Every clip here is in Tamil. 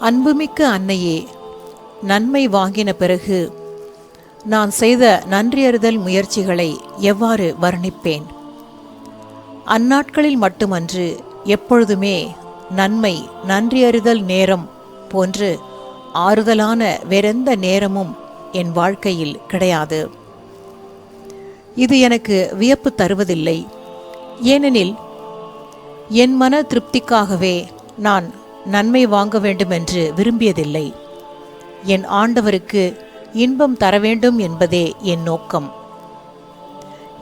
அன்புமிக்க அன்னையே நன்மை வாங்கின பிறகு நான் செய்த நன்றியறிதல் முயற்சிகளை எவ்வாறு வர்ணிப்பேன்? அந்நாட்களில் மட்டுமன்று எப்பொழுதுமே நன்மை நன்றியறிதல் நேரம் போன்று ஆறுதலான வேறெந்த நேரமும் என் வாழ்க்கையில் கிடையாது. இது எனக்கு வியப்பு தருவதில்லை. ஏனெனில் என் மன திருப்திக்காகவே நான் நன்மை வாங்க வேண்டுமென்று விரும்பியதில்லை. என் ஆண்டவருக்கு இன்பம் தர வேண்டும் என்பதே என் நோக்கம்.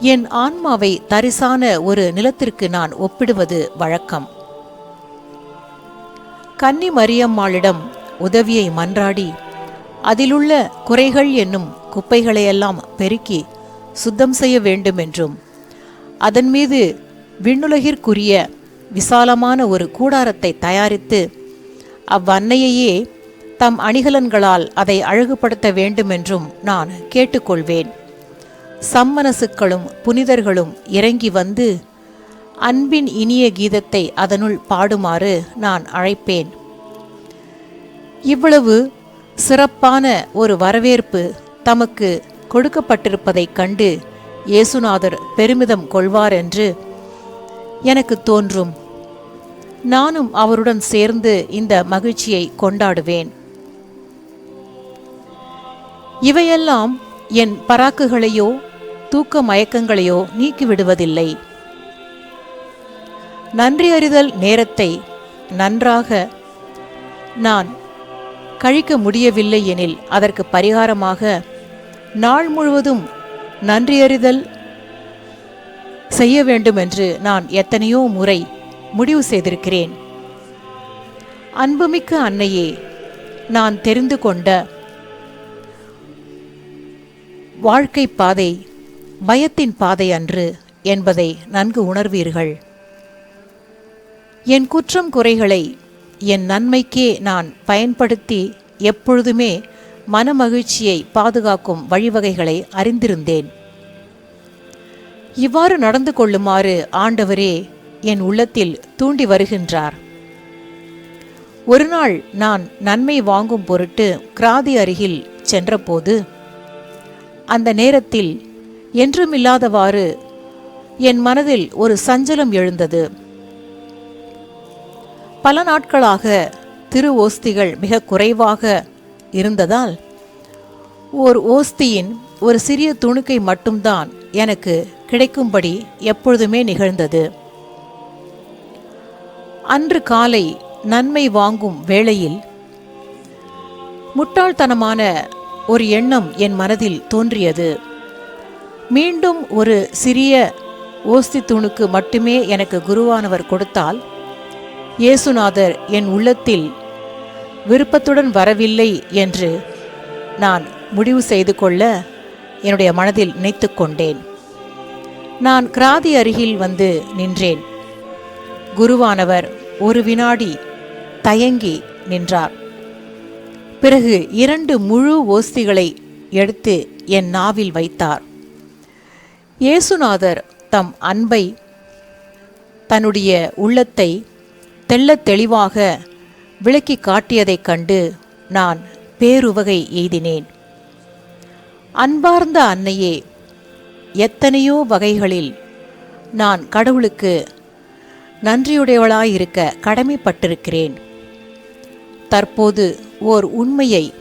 என் ஆன்மாவை தரிசான ஒரு நிலத்திற்கு நான் ஒப்பிடுவது வழக்கம். கன்னி மரியம்மாளிடம் உதவியை மன்றாடி அதிலுள்ள குறைகள் என்னும் குப்பைகளையெல்லாம் பெருக்கி சுத்தம் செய்ய வேண்டும் என்றும் அதன் மீது விண்ணுலகிற்குரிய விசாலமான ஒரு கூடாரத்தை தயாரித்து அவ்வன்னையையே தம் அணிகலன்களால் அதை அழகுபடுத்த வேண்டுமென்றும் நான் கேட்டுக்கொள்வேன். சம்மனசுக்களும் புனிதர்களும் இறங்கி வந்து அன்பின் இனிய கீதத்தை அதனுள் பாடுமாறு நான் அழைப்பேன். இவ்வளவு சிறப்பான ஒரு வரவேற்பு தமக்கு கொடுக்கப்பட்டிருப்பதைக் கண்டு இயேசுநாதர் பெருமிதம் கொள்வார் என்று எனக்கு தோன்றும். நானும் அவருடன் சேர்ந்து இந்த மகிழ்ச்சியை கொண்டாடுவேன். இவையெல்லாம் என் பராக்குகளையோ தூக்க மயக்கங்களையோ நீக்கிவிடுவதில்லை. நன்றி அறிதல் நேரத்தை நன்றாக நான் கழிக்க முடியவில்லை எனில் அதற்கு பரிகாரமாக நாள் முழுவதும் நன்றியறிதல் செய்ய வேண்டும் என்று நான் எத்தனையோ முறை முடிவு செய்திருக்கிறேன். அன்புமிக்க அன்னையே நான் தெரிந்து கொண்ட வாழ்க்கை பாதை பயத்தின் பாதை அன்று என்பதை நன்கு உணர்வீர்கள். என் குற்றம் குறைகளை என் நன்மைக்கே நான் பயன்படுத்தி எப்பொழுதுமே மனமகிழ்ச்சியை பாதுகாக்கும் வழிவகைகளை அறிந்திருந்தேன். இவ்வாறு நடந்து கொள்ளுமாறு ஆண்டவரே என் உள்ளத்தில் தூண்டி வருகின்றார். ஒரு நாள் நான் நன்மை வாங்கும் பொருட்டு கிராதி அருகில் சென்றபோது அந்த நேரத்தில் என்றுமில்லாதவாறு என் மனதில் ஒரு சஞ்சலம் எழுந்தது. பல நாட்களாக திரு ஓஸ்திகள் மிக குறைவாக இருந்ததால் ஓர் ஓஸ்தியின் ஒரு சிறிய துணுக்கை மட்டும்தான் எனக்கு கிடைக்கும்படி எப்பொழுதுமே நிகழ்ந்தது. அன்று காலை நன்மை வாங்கும் வேளையில் முட்டாள்தனமான ஒரு எண்ணம் என் மனதில் தோன்றியது. மீண்டும் ஒரு சிறிய ஓஸ்தி துணுக்கு மட்டுமே எனக்கு குருவானவர் கொடுத்தால் இயேசுநாதர் என் உள்ளத்தில் விருப்பத்துடன் வரவில்லை என்று நான் முடிவு செய்து கொள்ள என்னுடைய மனதில் நினைத்து கொண்டேன். நான் கிராதி அருகில் வந்து நின்றேன். குருவானவர் ஒரு வினாடி தயங்கி நின்றார். பிறகு இரண்டு முழு ஓஸ்திகளை எடுத்து என் நாவில் வைத்தார். இயேசுநாதர் தம் அன்பை தன்னுடைய உள்ளத்தை தெள்ளத் தெளிவாக விளக்கி காட்டியதைக் கண்டு நான் பேருவகை எய்தினேன். அன்பார்ந்த அன்னையே எத்தனையோ வகைகளில் நான் கடவுளுக்கு நன்றியுடையவளாயிருக்க கடமைப்பட்டிருக்கிறேன். தற்போது ஓர் உண்மையை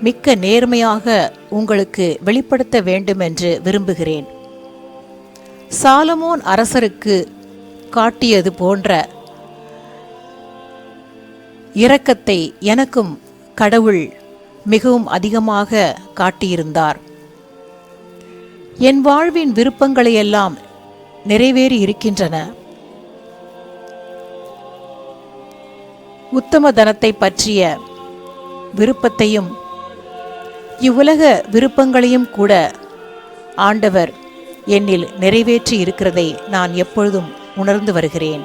மிக்க நேர்மையாக உங்களுக்கு வெளிப்படுத்த வேண்டுமென்று விரும்புகிறேன். சாலமோன் அரசருக்கு காட்டியது போன்ற இரக்கத்தை எனக்கும் கடவுள் மிகவும் அதிகமாக காட்டியிருந்தார். என் வாழ்வின் விருப்பங்களையெல்லாம் நிறைவேறி இருக்கின்றன உத்தம தனத்தை பற்றிய விருப்பத்தையும் இவ்வுலக விருப்பங்களையும் கூட ஆண்டவர் என்னில் நிறைவேற்றி இருக்கிறதை நான் எப்பொழுதும் உணர்ந்து வருகிறேன்.